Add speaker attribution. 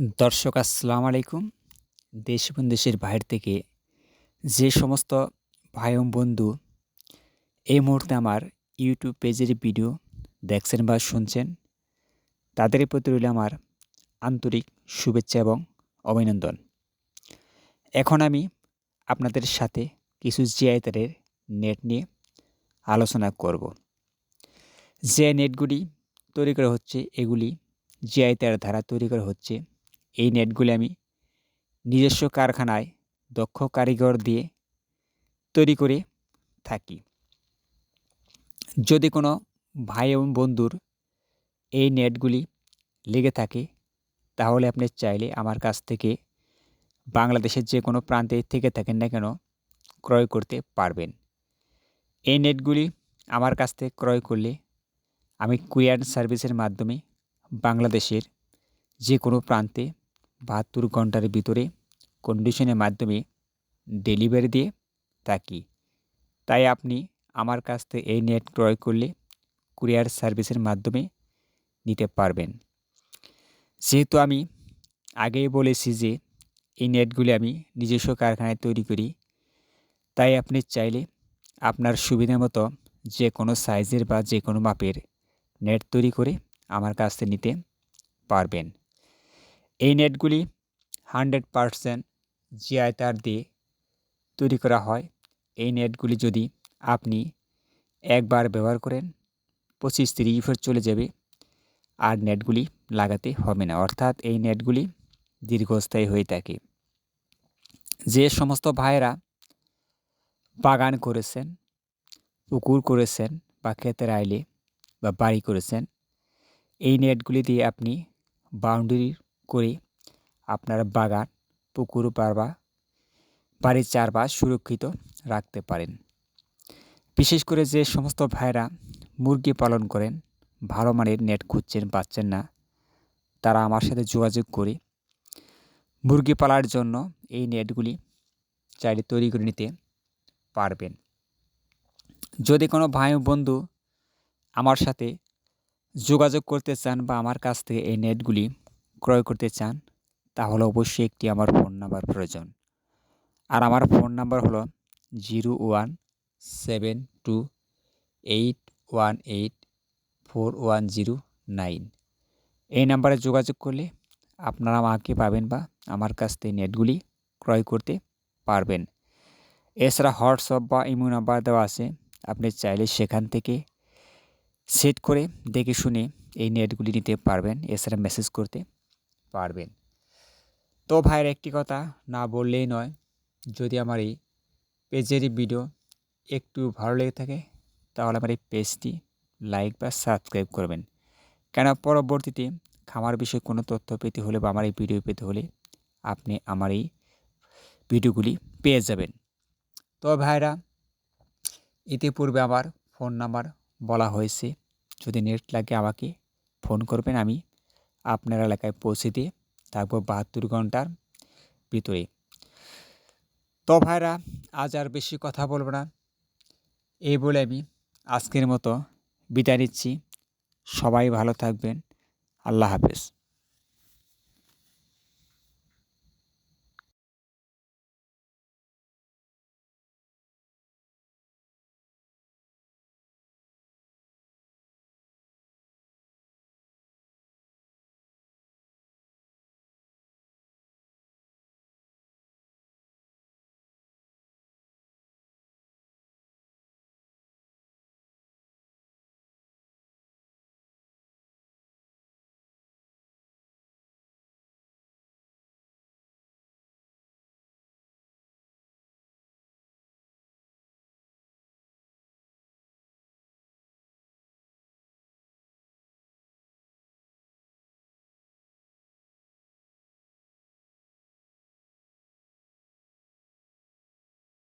Speaker 1: দর্শক, আসসালামু আলাইকুম। দেশ এবং দেশের বাইরে থেকে যে সমস্ত ভাই বন্ধু এই মুহূর্তে আমার ইউটিউব পেজের ভিডিও দেখছেন বা শুনছেন, তাদের প্রতি রইল আমার আন্তরিক শুভেচ্ছা এবং অভিনন্দন। এখন আমি আপনাদের সাথে কিছু জিআইতারের নেট নিয়ে আলোচনা করব। যে নেটগুলি তৈরি করা হচ্ছে, এগুলি জিআইতার ধারা তৈরি করা হচ্ছে এই নেটগুলি আমি নিজস্ব কারখানায় দক্ষ কারিগর দিয়ে তৈরি করে থাকি। যদি কোনো ভাই এবং বন্ধুর এই নেটগুলি লেগে থাকে, তাহলে আপনি চাইলে আমার কাছ থেকে বাংলাদেশের যে কোনো প্রান্তে থেকে থাকেন না কেন, ক্রয় করতে পারবেন। এই নেটগুলি আমার কাছ থেকে ক্রয় করলে আমি কুরিয়ার সার্ভিসের মাধ্যমে বাংলাদেশের যে কোনো প্রান্তে বাহাত্তর ঘণ্টার ভিতরে কন্ডিশনের মাধ্যমে ডেলিভারি দিয়ে থাকি। তাই আপনি আমার কাছ থেকে এই নেট ক্রয় করলে কুরিয়ার সার্ভিসের মাধ্যমে নিতে পারবেন। যেহেতু আমি আগেই বলেছি যে এই নেটগুলি আমি নিজস্ব কারখানায় তৈরি করি, তাই আপনি চাইলে আপনার সুবিধা মতো যে কোনো সাইজের বা যে কোনো মাপের নেট তৈরি করে আমার কাছ থেকে নিতে পারবেন। এই নেটগুলি হান্ড্রেড পারসেন্ট জিআই তার দিয়ে তৈরি করা হয়। এই নেটগুলি যদি আপনি একবার ব্যবহার করেন, পঁচিশ তিরিশ বছর চলে যাবে আর নেটগুলি লাগাতে হবে না। অর্থাৎ এই নেটগুলি দীর্ঘস্থায়ী হয়ে থাকে। যে সমস্ত ভাইয়েরা বাগান করেছেন, পুকুর করেছেন বা ক্ষেতের আইলে বা বাড়ি করেছেন, এই নেটগুলি দিয়ে আপনি বাউন্ডারি করে। আপনার বাগান, পুকুর বা বাড়ির চারপাশ সুরক্ষিত রাখতে পারেন। বিশেষ করে যে সমস্ত ভাইরা মুরগি পালন করেন, ভালো মানের নেট খুঁজছেন, পাচ্ছেন না, তারা আমার সাথে যোগাযোগ করে মুরগি পালার জন্য এই নেটগুলি চাইলে তৈরি করে নিতে পারবেন। যদি কোনো ভাই বন্ধু আমার সাথে যোগাযোগ করতে চান বা আমার কাছ থেকে এই নেটগুলি ক্রয় করতে চান, তাহলে অবশ্যই একটি আমার ফোন নাম্বার প্রয়োজন। আর আমার ফোন নাম্বার হলো zero one seven two eight one eight four one zero nine. এই নাম্বারে যোগাযোগ করলে আপনারা আমাকে পাবেন বা আমার কাছ থেকে নেটগুলি ক্রয় করতে পারবেন। এছাড়া হোয়াটসঅ্যাপ বা ইমো নাম্বার দেওয়া আছে, আপনি চাইলে সেখান থেকে সেট করে দেখে শুনে এই নেটগুলি নিতে পারবেন, এছাড়া মেসেজ করতে পারবেন। তো ভাইয়ের একটি কথা না বললেই নয়, যদি আমার এই পেজের ভিডিও একটু ভালো লেগে থাকে, তাহলে আমার এই পেজটি লাইক বা সাবস্ক্রাইব করবেন। কেন পরবর্তীতে খামার বিষয়ে কোনো তথ্য পেতে হলে বা আমার এই ভিডিও পেতে হলে আপনি আমার এই ভিডিওগুলি পেয়ে যাবেন। তো ভাইরা ইতিপূর্বে আমার ফোন নাম্বার বলা হয়েছে। যদি নেট লাগে আমাকে ফোন করবেন, আমি আপনার এলাকায় পৌঁছে দিয়ে থাকব বাহাত্তর ঘণ্টার ভিতরে। তো ভাইরা, আজ আর বেশি কথা বলব না। এই বলে আমি আজকের মতো বিদায় নিচ্ছি। সবাই ভালো থাকবেন। আল্লাহ হাফেজ।